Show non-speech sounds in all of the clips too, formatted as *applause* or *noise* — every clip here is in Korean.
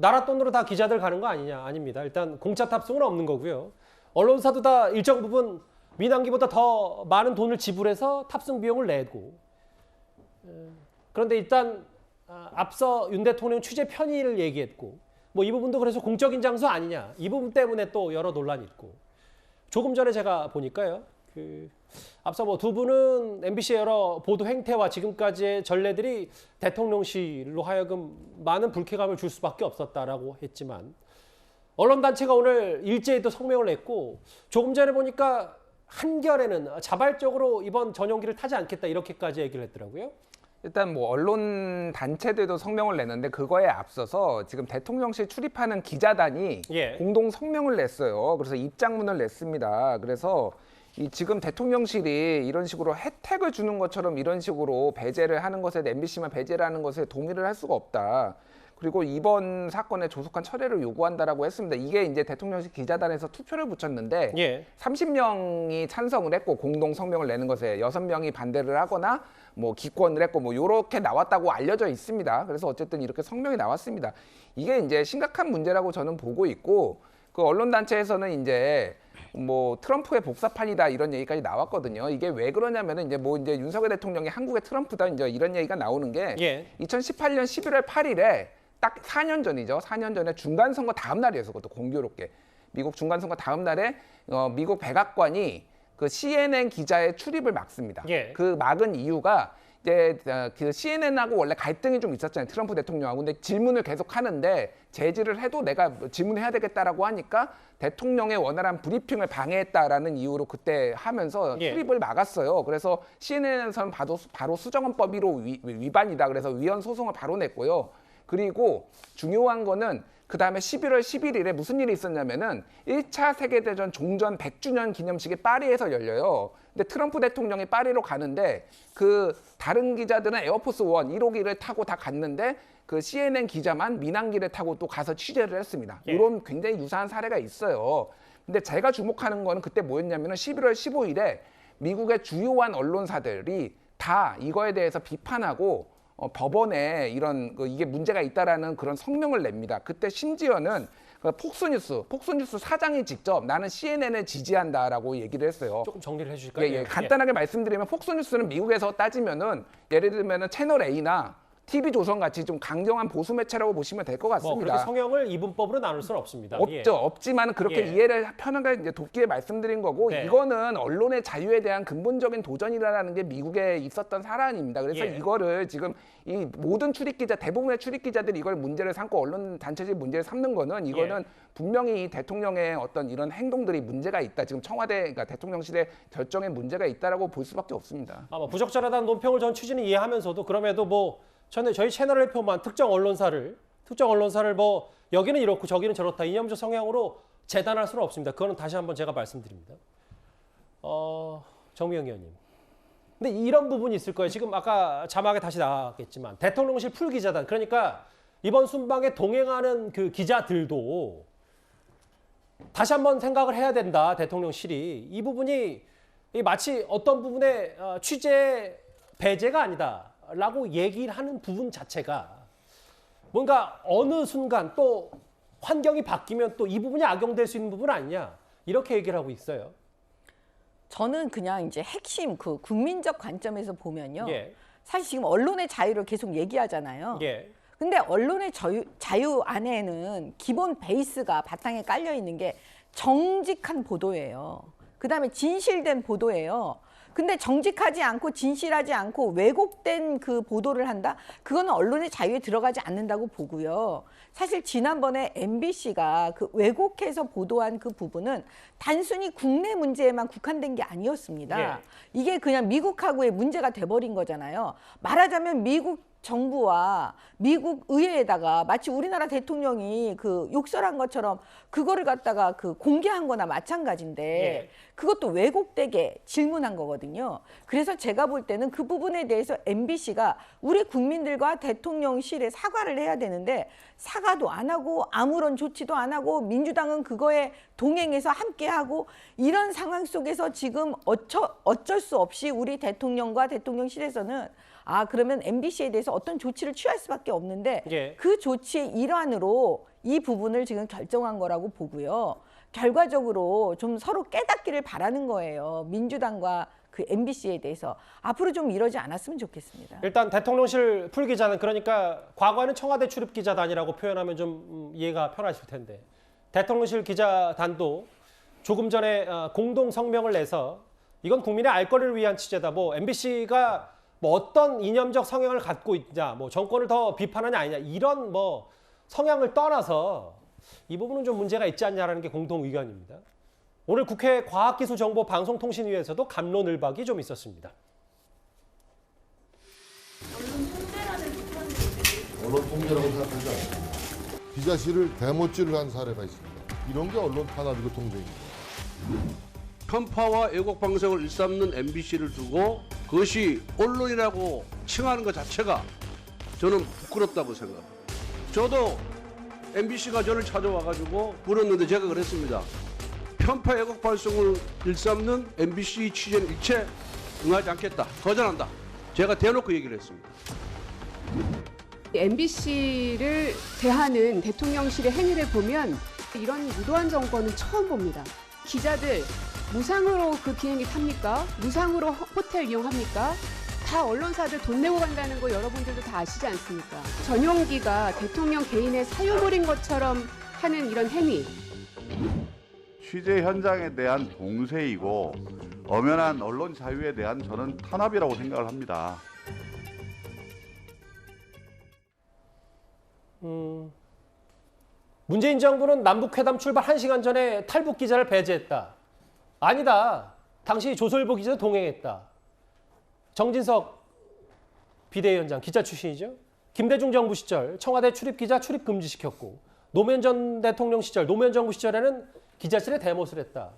나라 돈으로 다 기자들 가는 거 아니냐? 아닙니다. 일단 공짜 탑승은 없는 거고요. 언론사도 다 일정 부분 민항기보다 더 많은 돈을 지불해서 탑승 비용을 내고 에, 그런데 일단 아, 앞서 윤 대통령 취재 편의를 얘기했고 뭐 이 부분도 그래서 공적인 장소 아니냐 이 부분 때문에 또 여러 논란이 있고 조금 전에 제가 보니까요 그 앞서 뭐 두 분은 MBC의 여러 보도 행태와 지금까지의 전례들이 대통령실로 하여금 많은 불쾌감을 줄 수밖에 없었다라고 했지만 언론 단체가 오늘 일제히 또 성명을 냈고 조금 전에 보니까 한결에는 자발적으로 이번 전용기를 타지 않겠다 이렇게까지 얘기를 했더라고요. 일단 뭐 언론 단체들도 성명을 냈는데 그거에 앞서서 지금 대통령실 출입하는 기자단이 예. 공동 성명을 냈어요. 그래서 입장문을 냈습니다. 그래서 이 지금 대통령실이 이런 식으로 혜택을 주는 것처럼 이런 식으로 배제를 하는 것에 MBC만 배제를 하는 것에 동의를 할 수가 없다. 그리고 이번 사건에 조속한 처리를 요구한다라고 했습니다. 이게 이제 대통령실 기자단에서 투표를 붙였는데 예. 30명이 찬성을 했고 공동 성명을 내는 것에 6명이 반대를 하거나 뭐 기권을 했고 뭐 요렇게 나왔다고 알려져 있습니다. 그래서 어쨌든 이렇게 성명이 나왔습니다. 이게 이제 심각한 문제라고 저는 보고 있고 그 언론 단체에서는 이제 뭐 트럼프의 복사판이다 이런 얘기까지 나왔거든요. 이게 왜 그러냐면은 이제 뭐 이제 윤석열 대통령이 한국의 트럼프다 이제 이런 얘기가 나오는 게 예. 2018년 11월 8일에 딱 4년 전이죠. 4년 전에 중간 선거 다음 날이었어. 그것도 공교롭게 미국 중간 선거 다음 날에 어, 미국 백악관이 그 CNN 기자의 출입을 막습니다. 예. 그 막은 이유가 이제 어, 그 CNN하고 원래 갈등이 좀 있었잖아요. 트럼프 대통령하고 근데 질문을 계속 하는데 제지를 해도 내가 질문해야 되겠다라고 하니까 대통령의 원활한 브리핑을 방해했다라는 이유로 그때 하면서 예. 출입을 막았어요. 그래서 CNN에서는 바로, 바로 수정헌법 1호 위, 위반이다. 그래서 위헌 소송을 바로 냈고요. 그리고 중요한 거는 그 다음에 11월 11일에 무슨 일이 있었냐면은 1차 세계대전 종전 100주년 기념식이 파리에서 열려요. 근데 트럼프 대통령이 파리로 가는데 그 다른 기자들은 에어포스 원 1호기를 타고 다 갔는데 그 CNN 기자만 민항기를 타고 또 가서 취재를 했습니다. 예. 이런 굉장히 유사한 사례가 있어요. 근데 제가 주목하는 거는 그때 뭐였냐면은 11월 15일에 미국의 주요한 언론사들이 다 이거에 대해서 비판하고 어, 법원에 이런 그 이게 문제가 있다라는 그런 성명을 냅니다. 그때 심지어는 그 폭스뉴스, 폭스뉴스 사장이 직접 나는 CNN을 지지한다라고 얘기를 했어요. 조금 정리를 해주실까요? 예, 예. 간단하게 말씀드리면 폭스뉴스는 미국에서 따지면은 예를 들면은 채널 A나 TV 조선 같이 좀 강경한 보수 매체라고 보시면 될것뭐 같습니다. 그렇게 성형을 이분법으로 나눌 수는 없습니다. 없죠. 예. 없지만 그렇게 예. 이해를 편하게 이제 돕기에 말씀드린 거고 네. 이거는 언론의 자유에 대한 근본적인 도전이라는 게 미국에 있었던 사안입니다. 그래서 예. 이거를 지금 이 모든 출입 기자 대부분의 출입 기자들이 이걸 문제를 삼고 언론 단체적 문제를 삼는 거는 이거는 예. 분명히 이 대통령의 어떤 이런 행동들이 문제가 있다. 지금 청와대 그러니까 대통령실의 결정에 문제가 있다라고 볼 수밖에 없습니다. 아마 부적절하다는 논평을 전 취지는 이해하면서도 그럼에도 뭐 저는 저희 채널을 표만 특정 언론사를 특정 언론사를 뭐 여기는 이렇고 저기는 저렇다 이념적 성향으로 재단할 수는 없습니다. 그거는 다시 한번 제가 말씀드립니다. 어, 정미영 의원님. 근데 이런 부분이 있을 거예요. 지금 아까 자막에 다시 나왔겠지만 대통령실 풀 기자단 그러니까 이번 순방에 동행하는 그 기자들도 다시 한번 생각을 해야 된다 대통령실이 이 부분이 이 마치 어떤 부분의 어, 취재 배제가 아니다 라고 얘기를 하는 부분 자체가 뭔가 어느 순간 또 환경이 바뀌면 또 이 부분이 악용될 수 있는 부분 아니냐 이렇게 얘기를 하고 있어요. 저는 그냥 이제 핵심 그 국민적 관점에서 보면요. 예, 사실 지금 언론의 자유를 계속 얘기하잖아요. 예, 근데 언론의 자유, 자유 안에는 기본 베이스가 바탕에 깔려 있는 게 정직한 보도예요. 그다음에 진실된 보도예요. 근데 정직하지 않고 진실하지 않고 왜곡된 그 보도를 한다? 그거는 언론의 자유에 들어가지 않는다고 보고요. 사실 지난번에 MBC가 그 왜곡해서 보도한 그 부분은 단순히 국내 문제에만 국한된 게 아니었습니다. 예. 이게 그냥 미국하고의 문제가 돼버린 거잖아요. 말하자면 미국 정부와 미국 의회에다가 마치 우리나라 대통령이 그 욕설한 것처럼 그거를 갖다가 그 공개한 거나 마찬가지인데 예. 그것도 왜곡되게 질문한 거거든요. 그래서 제가 볼 때는 그 부분에 대해서 MBC가 우리 국민들과 대통령실에 사과를 해야 되는데 사과도 안 하고 아무런 조치도 안 하고 민주당은 그거에 동행해서 함께 하고 이런 상황 속에서 지금 어쩌, 어쩔 수 없이 우리 대통령과 대통령실에서는 아 그러면 MBC에 대해서 어떤 조치를 취할 수밖에 없는데 예. 그 조치의 일환으로 이 부분을 지금 결정한 거라고 보고요. 결과적으로 좀 서로 깨닫기를 바라는 거예요. 민주당과 그 MBC에 대해서 앞으로 좀 이러지 않았으면 좋겠습니다. 일단 대통령실 풀 기자는 그러니까 과거에는 청와대 출입 기자단이라고 표현하면 좀 음, 이해가 편하실 텐데 대통령실 기자단도 조금 전에 어, 공동 성명을 내서 이건 국민의 알 거를 위한 취재다. 뭐 MBC가 뭐 어떤 이념적 성향을 갖고 있냐, 뭐 정권을 더 비판하냐 아니냐 이런 뭐 성향을 떠나서 이 부분은 좀 문제가 있지 않냐라는 게 공동 의견입니다. 오늘 국회 과학기술정보방송통신위에서도 감론을박이 좀 있었습니다. 언론 통제라고 생각하지 않습니다. 기자실을 대못질을 한 사례가 있습니다. 이런 게 언론 탄압이고 통제입니다. 편파와 애국 방송을 일삼는 MBC를 두고 그것이 언론이라고 칭하는 것 자체가 저는 부끄럽다고 생각합니다. 저도 MBC가 저를 찾아와가지고 물었는데 제가 그랬습니다. 편파 애국 방송을 일삼는 MBC 취재는 일체 응하지 않겠다. 거절한다. 제가 대놓고 얘기를 했습니다. MBC를 대하는 대통령실의 행위를 보면 이런 무도한 정권은 처음 봅니다. 기자들 무상으로 그 비행기 탑니까? 무상으로 호- 호텔 이용합니까? 다 언론사들 돈 내고 간다는 거 여러분들도 다 아시지 않습니까? 전용기가 대통령 개인의 사유물인 것처럼 하는 이런 행위 취재 현장에 대한 봉쇄이고 엄연한 언론 자유에 대한 저는 탄압이라고 생각을 합니다. 문재인 정부는 남북회담 출발 1시간 전에 탈북 기자를 배제했다. 아니다. 당시 조선일보 기자 동행했다. 정진석 비대위원장 기자 출신이죠. 김대중 정부 시절 청와대 출입 기자 출입 금지시켰고 노무현 전 대통령 시절 노무현 정부 시절에는 기자실에 대못을 했다.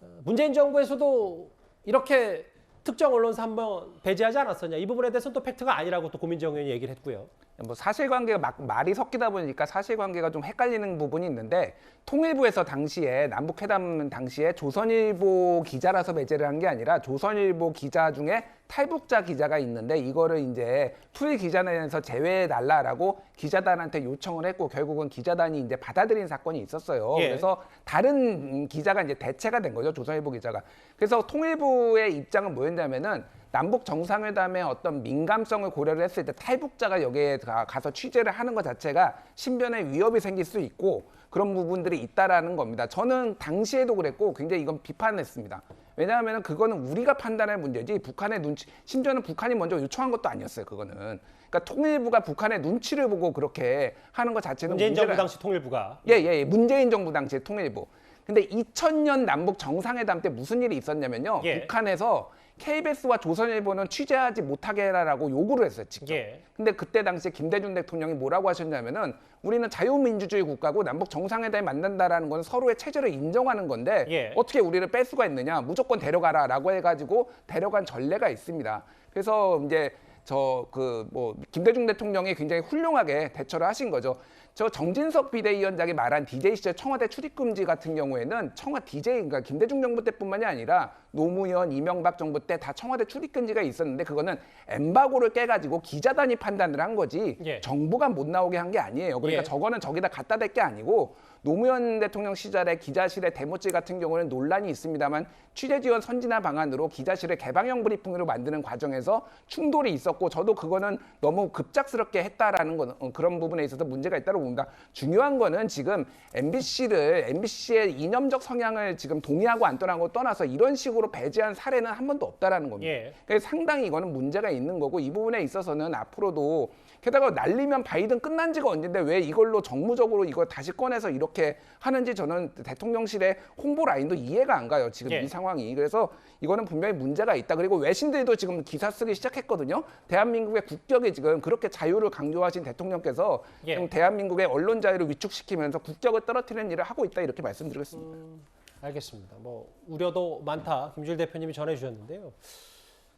어, 문재인 정부에서도 이렇게 특정 언론사 한번 배제하지 않았었냐. 이 부분에 대해서는 또 팩트가 아니라고 또 고민정 의원이 얘기를 했고요. 뭐 사실관계가 막 말이 섞이다 보니까 사실관계가 좀 헷갈리는 부분이 있는데 통일부에서 당시에 남북회담 당시에 조선일보 기자라서 배제를 한 게 아니라 조선일보 기자 중에 탈북자 기자가 있는데 이거를 이제 투일 기자단에서 제외해 달라라고 기자단한테 요청을 했고 결국은 기자단이 이제 받아들인 사건이 있었어요. 예. 그래서 다른 기자가 이제 대체가 된 거죠 조선일보 기자가. 그래서 통일부의 입장은 뭐였냐면은 남북 정상회담의 어떤 민감성을 고려를 했을 때 탈북자가 여기에 가- 가서 취재를 하는 것 자체가 신변에 위협이 생길 수 있고 그런 부분들이 있다라는 겁니다. 저는 당시에도 그랬고 굉장히 이건 비판했습니다. 왜냐하면 그거는 우리가 판단할 문제지 북한의 눈치 심지어는 북한이 먼저 요청한 것도 아니었어요. 그거는 그러니까 통일부가 북한의 눈치를 보고 그렇게 하는 것 자체는 문재인 정부 당시 통일부가 예, 예, 예. 문재인 정부 당시의 통일부. 근데 2000년 남북 정상회담 때 무슨 일이 있었냐면요. 예. 북한에서 KBS와 조선일보는 취재하지 못하게 해라라고 요구를 했어요, 직접. 예. 근데 그때 당시에 김대중 대통령이 뭐라고 하셨냐면은 우리는 자유민주주의 국가고 남북 정상회담에 만난다라는 건 서로의 체제를 인정하는 건데 예. 어떻게 우리를 뺄 수가 있느냐 무조건 데려가라라고 해가지고 데려간 전례가 있습니다. 그래서 이제 저 그 뭐 김대중 대통령이 굉장히 훌륭하게 대처를 하신 거죠. 저 정진석 비대위원장이 말한 DJ 시절 청와대 출입금지 같은 경우에는 청와 DJ 그러니까 김대중 정부 때뿐만이 아니라 노무현 이명박 정부 때 다 청와대 출입금지가 있었는데 그거는 엠바고를 깨가지고 기자단이 판단을 한 거지 예. 정부가 못 나오게 한 게 아니에요. 그러니까 예. 저거는 저기다 갖다 댈 게 아니고 노무현 대통령 시절에 기자실의 대모질 같은 경우는 논란이 있습니다만 취재 지원 선진화 방안으로 기자실을 개방형 브리핑으로 만드는 과정에서 충돌이 있었고 저도 그거는 너무 급작스럽게 했다라는 건 어, 그런 부분에 있어서 문제가 있다고 봅니다. 중요한 거는 지금 MBC를 MBC의 이념적 성향을 지금 동의하고 안 떠나고 떠나서 이런 식으로 배제한 사례는 한 번도 없다라는 겁니다. 예. 그래서 상당히 이거는 문제가 있는 거고 이 부분에 있어서는 앞으로도 게다가 날리면 바이든 끝난 지가 언젠데 왜 이걸로 정무적으로 이걸 다시 꺼내서 이렇게 하는지 저는 대통령실의 홍보 라인도 이해가 안 가요. 지금 예. 이 상황이. 그래서 이거는 분명히 문제가 있다. 그리고 외신들도 지금 기사 쓰기 시작했거든요. 대한민국의 국격이 지금 그렇게 자유를 강조하신 대통령께서 예. 지금 대한민국의 언론 자유를 위축시키면서 국격을 떨어뜨리는 일을 하고 있다 이렇게 말씀드리겠습니다. 알겠습니다. 뭐 우려도 많다. 김주일 대표님이 전해 주셨는데요.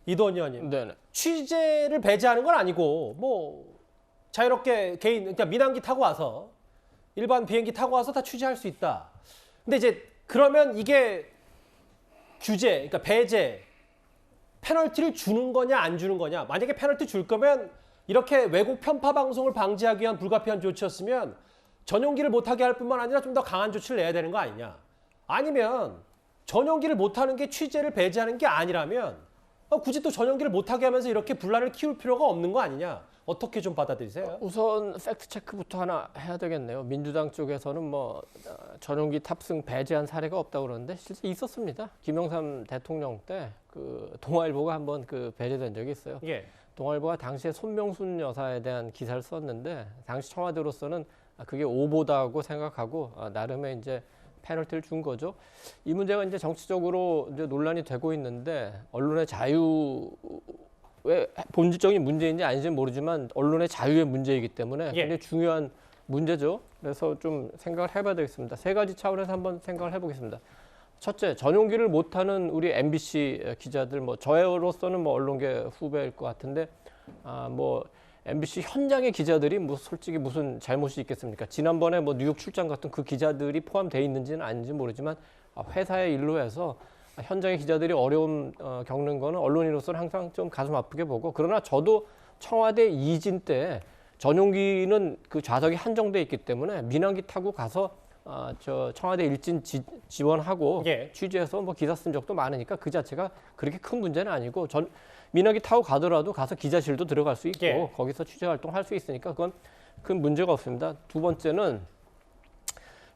이도원 의원님. 네네. 취재를 배제하는 건 아니고 뭐 자유롭게 개인 그러니까 민항기 타고 와서 일반 비행기 타고 와서 다 취재할 수 있다. 근데 이제 그러면 이게 규제, 그러니까 배제 페널티를 주는 거냐 안 주는 거냐. 만약에 페널티 줄 거면 이렇게 왜곡 편파 방송을 방지하기 위한 불가피한 조치였으면 전용기를 못하게 할 뿐만 아니라 좀 더 강한 조치를 내야 되는 거 아니냐. 아니면 전용기를 못하는 게 취재를 배제하는 게 아니라면 어, 굳이 또 전용기를 못하게 하면서 이렇게 분란을 키울 필요가 없는 거 아니냐. 어떻게 좀 받아들이세요? 우선 팩트 체크부터 하나 해야 되겠네요. 민주당 쪽에서는 뭐 어, 전용기 탑승 배제한 사례가 없다고 그러는데 실제 있었습니다. 김영삼 대통령 때 그 동아일보가 한번 그 배제된 적이 있어요. 예. 동아일보가 당시에 손명순 여사에 대한 기사를 썼는데 당시 청와대로서는 아, 그게 오보다고 생각하고 아, 나름의 이제 페널티를 준 거죠. 이 문제가 이제 정치적으로 이제 논란이 되고 있는데 언론의 자유 왜 본질적인 문제인지 아닌지는 모르지만 언론의 자유의 문제이기 때문에 예. 굉장히 중요한 문제죠. 그래서 좀 생각을 해봐야 되겠습니다. 세 가지 차원에서 한번 생각을 해보겠습니다. 첫째, 전용기를 못하는 우리 MBC 기자들, 뭐 저로서는 뭐 언론계 후배일 것 같은데, 아 뭐 MBC 현장의 기자들이 뭐 솔직히 무슨 잘못이 있겠습니까? 지난번에 뭐 뉴욕 출장 같은 그 기자들이 포함돼 있는지는 아닌지 모르지만 아, 회사의 일로 해서 아, 현장의 기자들이 어려움 어, 겪는 거는 언론인으로서는 항상 좀 가슴 아프게 보고 그러나 저도 청와대 이진 때 전용기는 그 좌석이 한정돼 있기 때문에 민항기 타고 가서 아, 저 청와대 일진 지, 지원하고 예. 취재해서 뭐 기사 쓴 적도 많으니까 그 자체가 그렇게 큰 문제는 아니고 전 민항기 타고 가더라도 가서 기자실도 들어갈 수 있고 예. 거기서 취재 활동할 수 있으니까 그건 큰 문제가 없습니다. 두 번째는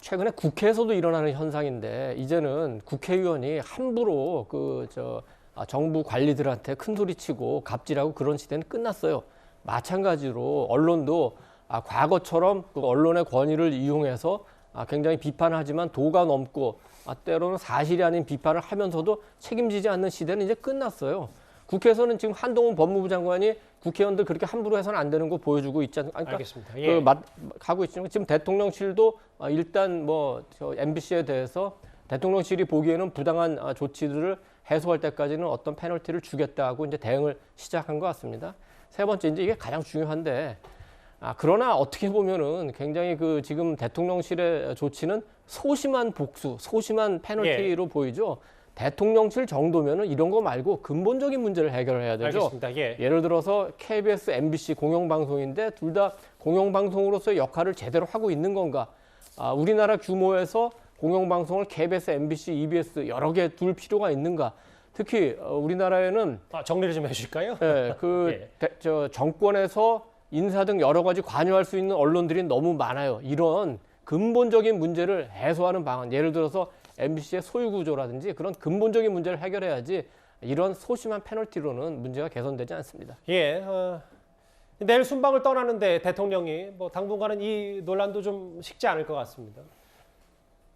최근에 국회에서도 일어나는 현상인데 이제는 국회의원이 함부로 그 저 정부 관리들한테 큰 소리치고 갑질하고 그런 시대는 끝났어요. 마찬가지로 언론도 아, 과거처럼 그 언론의 권위를 이용해서 아, 굉장히 비판하지만 도가 넘고 아, 때로는 사실이 아닌 비판을 하면서도 책임지지 않는 시대는 이제 끝났어요. 국회에서는 지금 한동훈 법무부 장관이 국회의원들 그렇게 함부로 해서는 안 되는 거 보여주고 있지 않습니까? 그러니까 알겠습니다. 그 예. 맞, 가고 있지만 지금 대통령실도 아, 일단 뭐 저 MBC에 대해서 대통령실이 보기에는 부당한 아, 조치들을 해소할 때까지는 어떤 페널티를 주겠다고 이제 대응을 시작한 것 같습니다. 세 번째 이제 이게 가장 중요한데 아, 그러나 어떻게 보면은 굉장히 그 지금 대통령실의 조치는 소심한 복수, 소심한 페널티로 보이죠. 대통령실 정도면은 이런 거 말고 근본적인 문제를 해결해야 되죠. 알겠습니다. 예. 예를 들어서 KBS, MBC 공영방송인데 둘 다 공영방송으로서의 역할을 제대로 하고 있는 건가? 아, 우리나라 규모에서 공영방송을 KBS, MBC, EBS 여러 개 둘 필요가 있는가? 특히 어, 우리나라에는 아, 정리를 좀 해주실까요? 예, 그 *laughs* 예. 대- 저 정권에서 인사 등 여러 가지 관여할 수 있는 언론들이 너무 많아요. 이런 근본적인 문제를 해소하는 방안, 예를 들어서 MBC의 소유 구조라든지 그런 근본적인 문제를 해결해야지 이런 소심한 페널티로는 문제가 개선되지 않습니다. 예. 어, 내일 순방을 떠나는데 대통령이 뭐 당분간은 이 논란도 좀 식지 않을 것 같습니다.